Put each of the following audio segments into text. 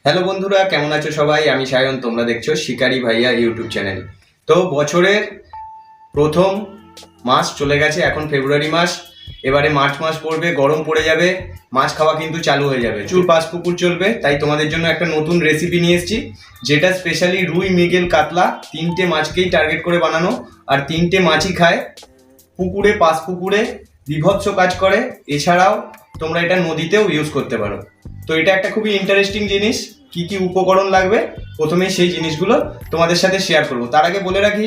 Hello বন্ধুরা, কেমন আছো সবাই? আমি সায়ন, তোমরা দেখছ শিকারি ভাইয়া ইউটিউব চ্যানেল। তো বছরের প্রথম মাস চলে গেছে, এখন ফেব্রুয়ারি মাস। এবারে মার্চ মাস পড়বে, গরম পড়ে যাবে, মাছ খাওয়া কিন্তু চালু হয়ে যাবে। চুর পাঁচ পুকুর চলবে, তাই তোমাদের জন্য একটা নতুন রেসিপি নিয়ে এসেছি, যেটা স্পেশালি রুই, মৃগেল, কাতলা তিনটে মাছকেই টার্গেট করে বানানো, আর তিনটে মাছই খায় পুকুরে পাঁচ পুকুরে, বিভৎস কাজ করে। এছাড়াও তোমরা এটা নদীতেও ইউজ করতে পারো। তো এটা একটা খুবই ইন্টারেস্টিং জিনিস, কি কি উপকরণ লাগবে, প্রথমেই সেই জিনিসগুলো তোমাদের সাথে শেয়ার করব। তার আগে বলে রাখি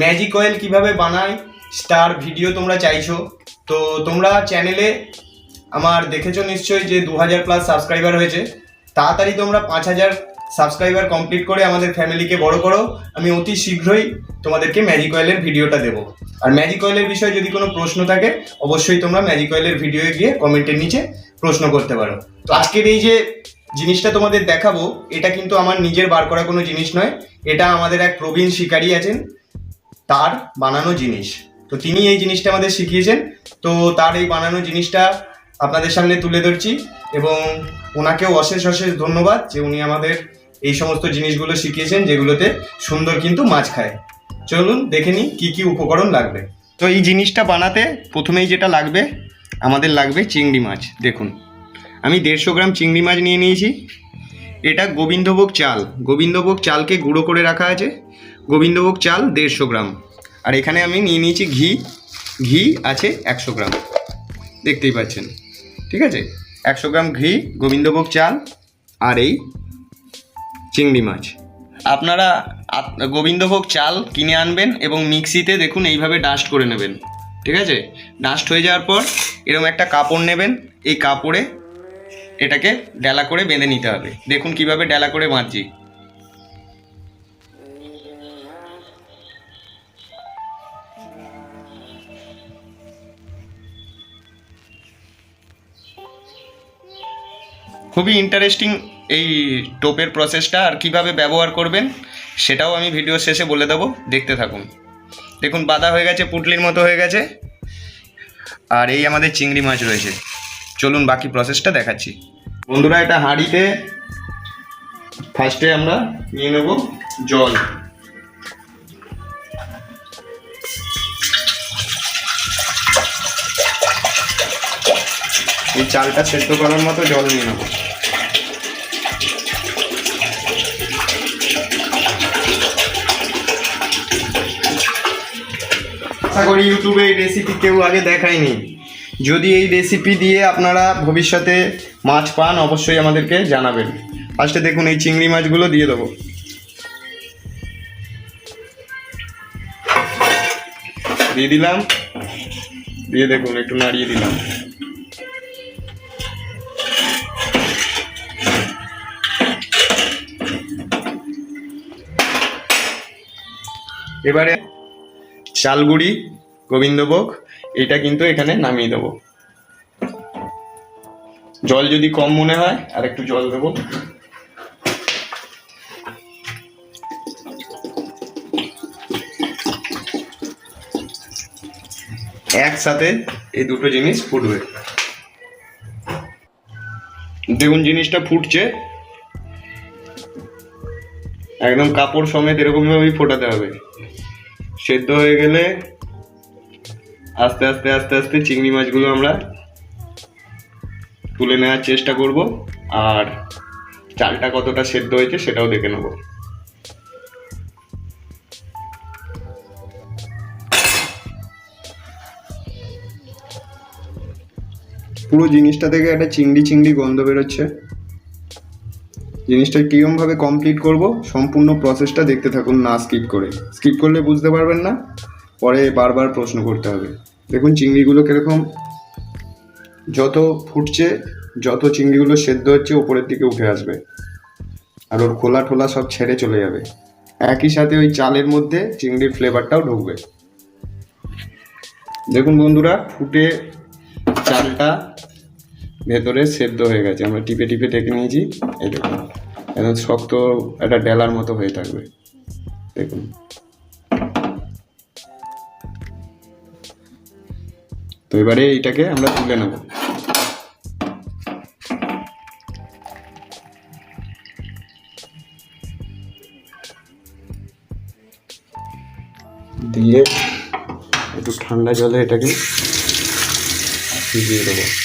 ম্যাজিক অয়েল কীভাবে বানায় স্টার ভিডিও তোমরা চাইছো। তো তোমরা চ্যানেলে আমার দেখেছ নিশ্চয়ই যে দু হাজার প্লাস সাবস্ক্রাইবার হয়েছে, তাড়াতাড়ি তোমরা পাঁচ হাজার সাবস্ক্রাইবার কমপ্লিট করে আমাদের ফ্যামিলিকে বড় করো। আমি অতি শীঘ্রই তোমাদেরকে ম্যাজিক অয়েলের ভিডিওটা দেবো। আর ম্যাজিক অয়েলের বিষয়ে যদি কোনো প্রশ্ন থাকে, অবশ্যই তোমরা ম্যাজিক অয়েলের ভিডিওয়ে গিয়ে কমেন্টের নিচে প্রশ্ন করতে পারো। তো আজকের এই যে জিনিসটা তোমাদের দেখাবো, এটা কিন্তু আমার নিজের বার করা কোনো জিনিস নয়। এটা আমাদের এক প্রবীণ শিকারী আছেন, তার বানানো জিনিস। তো তিনি এই জিনিসটা আমাদের শিখিয়েছেন। তো তার এই বানানো জিনিসটা আপনাদের সামনে তুলে ধরছি এবং ওনাকেও অশেষ অশেষ ধন্যবাদ যে উনি আমাদের এই সমস্ত জিনিসগুলো শিখিয়েছেন, যেগুলোতে সুন্দর কিন্তু মাছ খায়। চলুন দেখে নিই কী কী উপকরণ লাগবে। তো এই জিনিসটা বানাতে প্রথমেই যেটা লাগবে, আমাদের লাগবে চিংড়ি মাছ। দেখুন, আমি দেড়শো গ্রাম চিংড়ি মাছ নিয়ে নিয়েছি। এটা গোবিন্দভোগ চাল। গোবিন্দভোগ চালকে গুঁড়ো করে রাখা আছে। গোবিন্দভোগ চাল দেড়শো গ্রাম। আর এখানে আমি নিয়ে নিয়েছি ঘি। ঘি আছে একশো গ্রাম। দেখতেই পাচ্ছেন। ঠিক আছে? একশো গ্রাম ঘি, গোবিন্দভোগ চাল, আর এই চিংড়ি মাছ। আপনারা আপ- গোবিন্দভোগ চাল কিনে আনবেন এবং মিক্সিতে দেখুন এইভাবে ডাস্ট করে নেবেন। ঠিক আছে? ডাস্ট হয়ে যাওয়ার পর এরকম একটা কাপড় নেবেন। এই কাপড়ে এটাকে ডেলা করে বেঁধে নিতে হবে। দেখুন কীভাবে ডেলা করে বাঁধছি। খুবই ইন্টারেস্টিং এই টোপের প্রসেসটা আর কীভাবে ব্যবহার করবেন সেটাও আমি ভিডিও শেষে বলে দেবো, দেখতে থাকুন। দেখুন, বাদা হয়ে গেছে, পুটলির মতো হয়ে গেছে। আর এই আমাদের চিংড়ি মাছ রয়েছে। চলুন বাকি প্রসেসটা দেখাচ্ছি। বন্ধুরা, এটা হাঁড়িতে ফার্স্টে আমরা নিয়ে নেব জল। এই চালটা সেদ্ধ করার মতো জল নিয়ে নেব। আশা করি ইউটিউবে এই রেসিপি কেউ আগে দেখায়নি। যদি এই রেসিপি দিয়ে আপনারা ভবিষ্যতে মাছ পান, অবশ্যই আমাদেরকে জানাবেন। ফার্স্টে দেখুন, এই চিংড়ি মাছগুলো দিয়ে দেবো। দিয়ে দিলাম। দিয়ে দেখুন, একটু নাড়িয়ে দিলাম। এবারে চালগুড়ি গোবিন্দভোগ, এটা কিন্তু এখানে নামিয়ে দেবো। জল যদি কম মনে হয়, আর একটু জল দেবো। একসাথে এই দুটো জিনিস ফুটবে। দেখুন, জিনিসটা ফুটছে। একদম কাপড় সমেত এরকমভাবেই ফোটাতে হবে। সেদ্ধ হয়ে গেলে আস্তে আস্তে আস্তে আস্তে চিংড়ি মাছগুলো আমরা তুলে নেওয়ার চেষ্টা করব। আর চালটা কতটা সেদ্ধ হয়েছে সেটাও দেখে নেব। পুরো জিনিসটা থেকে একটা চিংড়ি চিংড়ি গন্ধ বেরোচ্ছে। জিনিসটা কীরকমভাবে কমপ্লিট করব, সম্পূর্ণ প্রসেসটা দেখতে থাকুন, না স্কিপ করে। স্কিপ করলে বুঝতে পারবেন না, পরে বারবার প্রশ্ন করতে হবে। দেখুন, চিংড়িগুলো কীরকম? যত ফুটছে, যত চিংড়িগুলো সেদ্ধ হচ্ছে ওপরের দিকে উঠে আসবে। আর ওর খোলা ঠোলা সব ছেড়ে চলে যাবে। একই সাথে ওই চালের মধ্যে চিংড়ির ফ্লেভারটাও ঢুকবে। দেখুন বন্ধুরা, ফুটে চালটা ভেতরে সেদ্ধ হয়ে গেছে। আমরা টিপে টিপে ডেকে নিয়েছি। এরকম একদম শক্ত একটা ডেলার মতো হয়ে থাকবে। দেখুন। তো এবারে এইটাকে আমরা তুলে নেব। দিয়ে একটু ঠান্ডা জলে এটাকে ভিজিয়ে দেবো।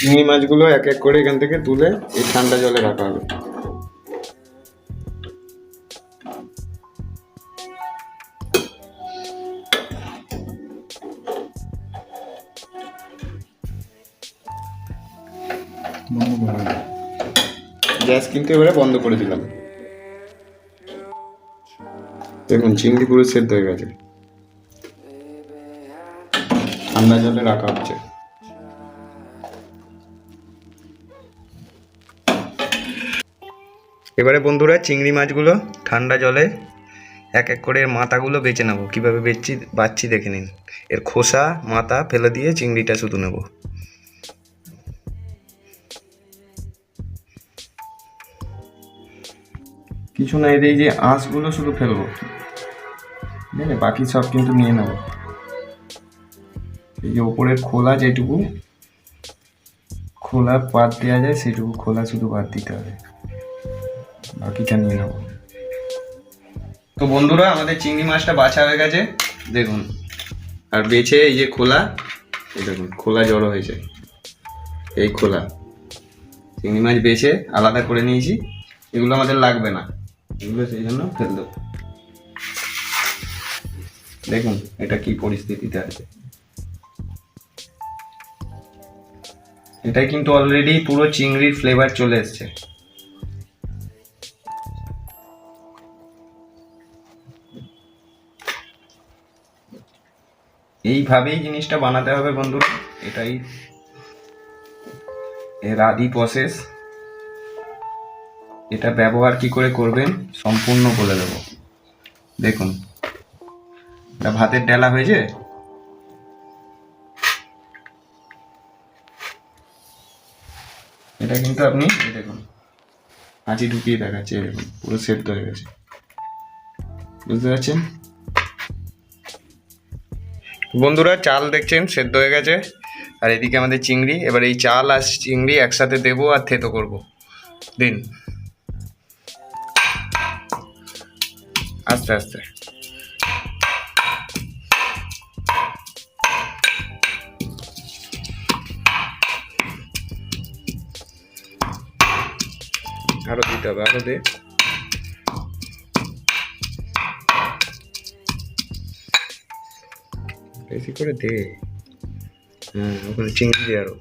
চিংড়ি মাছগুলো এক এক করে এখান থেকে তুলে এই ঠান্ডা জলে রাখা হবে। গ্যাস কিন্তু এবারে বন্ধ করে দিলাম। দেখুন, চিংড়ি পুরো সেদ্ধ হয়ে গেছে। ঠান্ডা জলে রাখা হচ্ছে। এবারে বন্ধুরা চিংড়ি মাছগুলো ঠান্ডা জলে এক এক করে এর মাথাগুলো বেছে নেব। কীভাবে বেচছি, বাচ্ছি দেখে নিন। এর খোসা, মাথা ফেলে দিয়ে চিংড়িটা শুধু নেব। কিছু না এই যে আঁশগুলো শুধু ফেলব। বাকি সব কিন্তু নিয়ে নেব। এই যে ওপরের খোলা যেটুকু, খোলা বাদ দেওয়া যায়, সেটুকু খোলা শুধু বাদ দিতে হবে। বাকিটা নিয়ে নেব তো বন্ধুরা, আমাদের চিংড়ি মাছটা বাছা হয়ে গেছে। দেখুন, আর বেছে এই যে খোলা, এই দেখুন, খোলা জড়ো হয়েছে। এই খোলা। চিংড়ি মাছ বেছে আলাদা করে নিয়েছি। এগুলো আমাদের লাগবে না। এগুলো সেই জন্য ফেল দেবো। দেখুন, এটা কি পরিস্থিতিতে আছে। এটাই কিন্তু অলরেডি পুরো চিংড়ির ফ্লেভার চলে এসছে। এইভাবেই জিনিসটা বানাতে হবে বন্ধুরা। এটাই এর আদি প্রসেস এটা ব্যবহার কি করে করবেন সম্পূর্ণ বলে দেব। দেখুন, এটা ভাতের ডেলা হয়েছে? এটা কিন্তু আপনি দেখুন আঁচি ঢুকিয়ে দেখাচ্ছে দেখুন পুরো সেদ্ধ হয়ে গেছে। বুঝতে পারছেন? বন্ধুরা, চাল দেখছেন, সেদ্ধ হয়ে গেছে। আর এদিকে আমাদের চিংড়ি, এবার এই চাল আর চিংড়ি একসাথে দেবো আর থেতো করব। দিন। আস্তে আস্তে। আরও দিতে হবে, আরও দে। বেশি করে দে। হ্যাঁ ওখানে চিংড়ি আরও।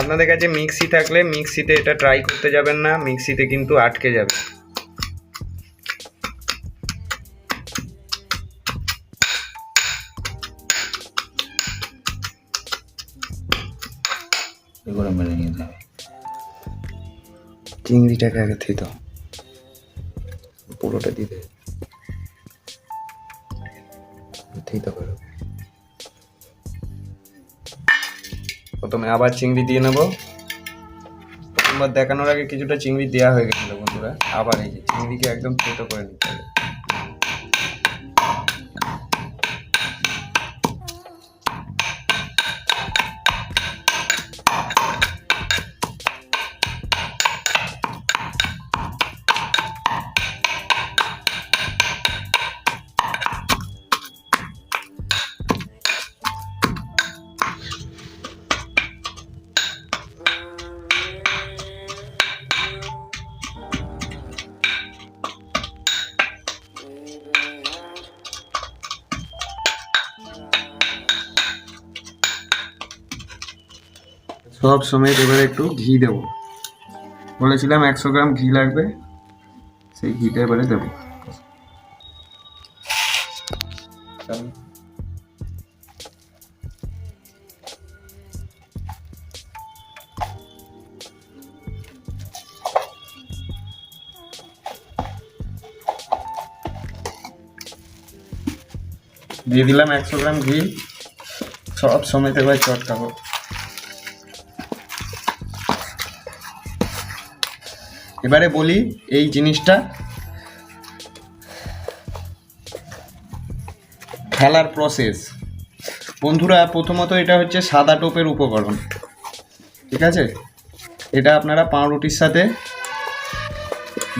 আপনাদের কাছে মিক্সি থাকলে মিক্সিতে এটা ট্রাই করতে যাবেন না, মিক্সিতে কিন্তু আটকে যাবে। চিংড়িটাকে আগে থিত পুরোটা দিতে থেতো করো প্রথমে আবার চিংড়ি দিয়ে নেব। প্রথমবার দেখানোর আগে কিছুটা চিংড়ি দেওয়া হয়ে গেছিল বন্ধুরা। আবার এই যে চিংড়িকে একদম থেতো করে নিতে হবে। সব সময় এবারে একটু ঘি দেবো। বলেছিলাম একশো গ্রাম ঘি লাগবে, সেই ঘিটা এবারে দেবো। দিয়ে দিলাম একশো গ্রাম ঘি। সব সময় এবার চটকাবো। এবারে বলি এই জিনিসটা। ফেলার প্রসেস বন্ধুরা, প্রথমত এটা হচ্ছে সাদা টোপের উপকরণ। ঠিক আছে? এটা আপনারা পাউরুটির সাথে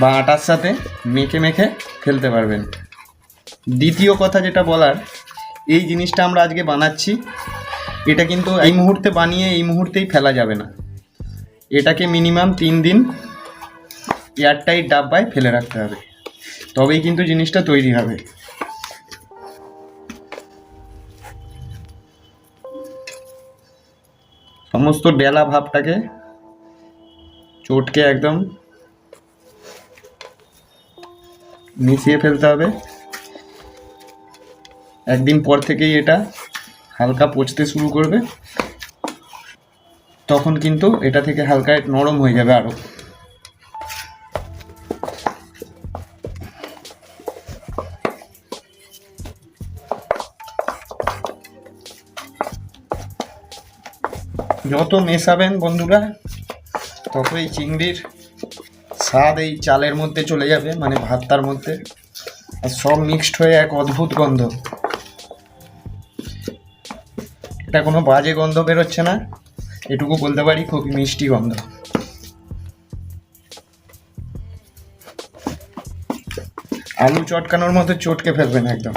বা আটার সাথে মেখে মেখে ফেলতে পারবেন। দ্বিতীয় কথা যেটা বলার, এই জিনিসটা আমরা আজকে বানাচ্ছি। এটা কিন্তু এই মুহূর্তে বানিয়ে এই মুহূর্তেই ফেলা যাবে না। এটাকে মিনিমাম তিন দিন এয়ারটাইট ডাব্বায় ফেলে রাখতে হবে। তবেই কিন্তু জিনিসটা তৈরি হবে। সমস্ত ডেলা ভাবটাকে চটকে একদম মিশিয়ে ফেলতে হবে। একদিন পর থেকেই এটা হালকা পচতে শুরু করবে। তখন কিন্তু এটা থেকে হালকা নরম হয়ে যাবে আরও যত মেশাবেন বন্ধুরা তত এই চিংড়ির স্বাদ এই চালের মধ্যে চলে যাবে মানে ভাতটার মধ্যে। আর সব মিক্সড হয়ে এক অদ্ভুত গন্ধ। এটা কোনো বাজে গন্ধ বেরোচ্ছে না, এটুকু বলতে পারি খুবই মিষ্টি গন্ধ। আলু চটকানোর মতো চটকে ফেলবেন একদম।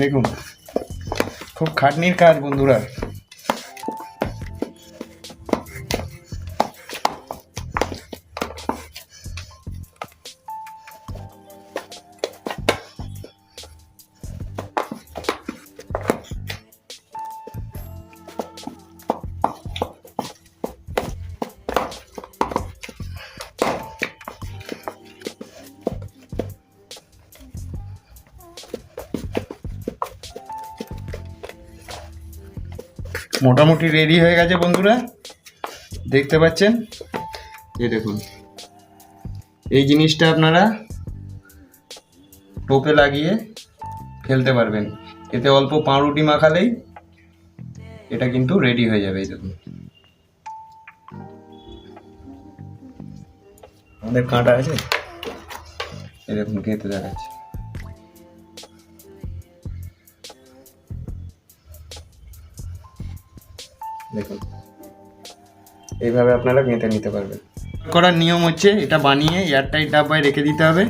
দেখুন, খুব খাটনির কাজ বন্ধুরা। মোটামুটি রেডি হয়ে গেছে বন্ধুরা। দেখতে পাচ্ছেন? এই দেখুন। এই জিনিসটা আপনারা টোপে লাগিয়ে ফেলতে পারবেন। এতে অল্প পাউরুটি মাখালেই এটা কিন্তু রেডি হয়ে যাবে, এই দেখুন। আমাদের কাঁটা আছে? দেখুন গেঁথে দেখাচ্ছে। দেখুন। এইভাবে আপনারা গেঁথে নিতে পারবেন। করার নিয়ম হচ্ছে, এটা বানিয়ে এয়ারটাইট ডাব্বায় রেখে দিতে হবে।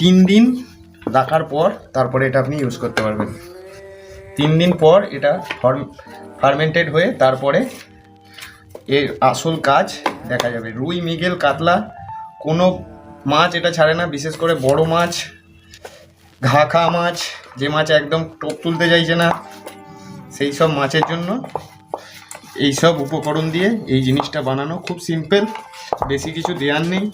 তিন দিন রাখার পর তারপরে এটা আপনি ইউজ করতে পারবেন। তিন দিন পর এটা ফার্মেন্টেড হয়ে তারপরে এর আসল কাজ দেখা যাবে। রুই, মিগেল, কাতলা, কোনো মাছ এটা ছাড়ে না, বিশেষ করে বড় মাছ ঘা খা মাছ, যে মাছ একদম টোপ তুলতে চাইছে না, সেই সব মাছের জন্য এই সব উপকরণ দিয়ে এই জিনিসটা বানানো খুব সিম্পল বেশি কিছু দেওয়ার নেই।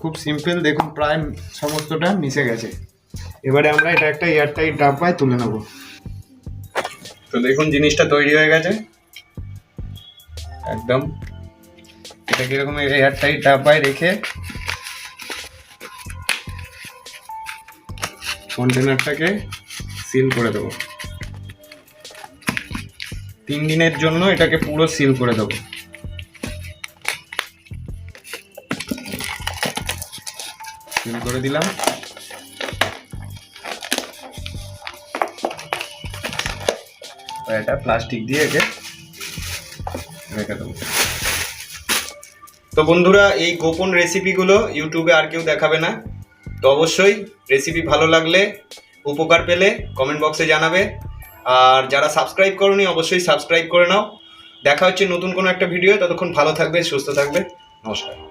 খুব সিম্পল দেখুন প্রায় সমস্তটা মিশে গেছে। এবারে আমরা এটা একটা এয়ারটাইট ডাব্বায় তুলে নেব। তো দেখুন জিনিসটা তৈরি হয়ে গেছে। একদম। এটা কীরকম এয়ারটাইট ডাব্বায় রেখে কন্টেনারটাকে সিল করে দেবো। তিন দিনের জন্য এটাকে পুরো সিল করে দেবো। সিল করে দিলাম। এটা প্লাস্টিক দিয়ে একে রেখে দেবো। তো বন্ধুরা, এই গোপন রেসিপিগুলো ইউটিউবে আর কেউ দেখাবে না। তো অবশ্যই রেসিপি ভালো লাগলে, উপকার পেলে কমেন্ট বক্সে জানাবে। আর যারা সাবস্ক্রাইব করনি, অবশ্যই সাবস্ক্রাইব করে নাও। দেখা হচ্ছে নতুন কোনো একটা ভিডিও ততক্ষণ ভালো থাকবে, সুস্থ থাকবে। নমস্কার।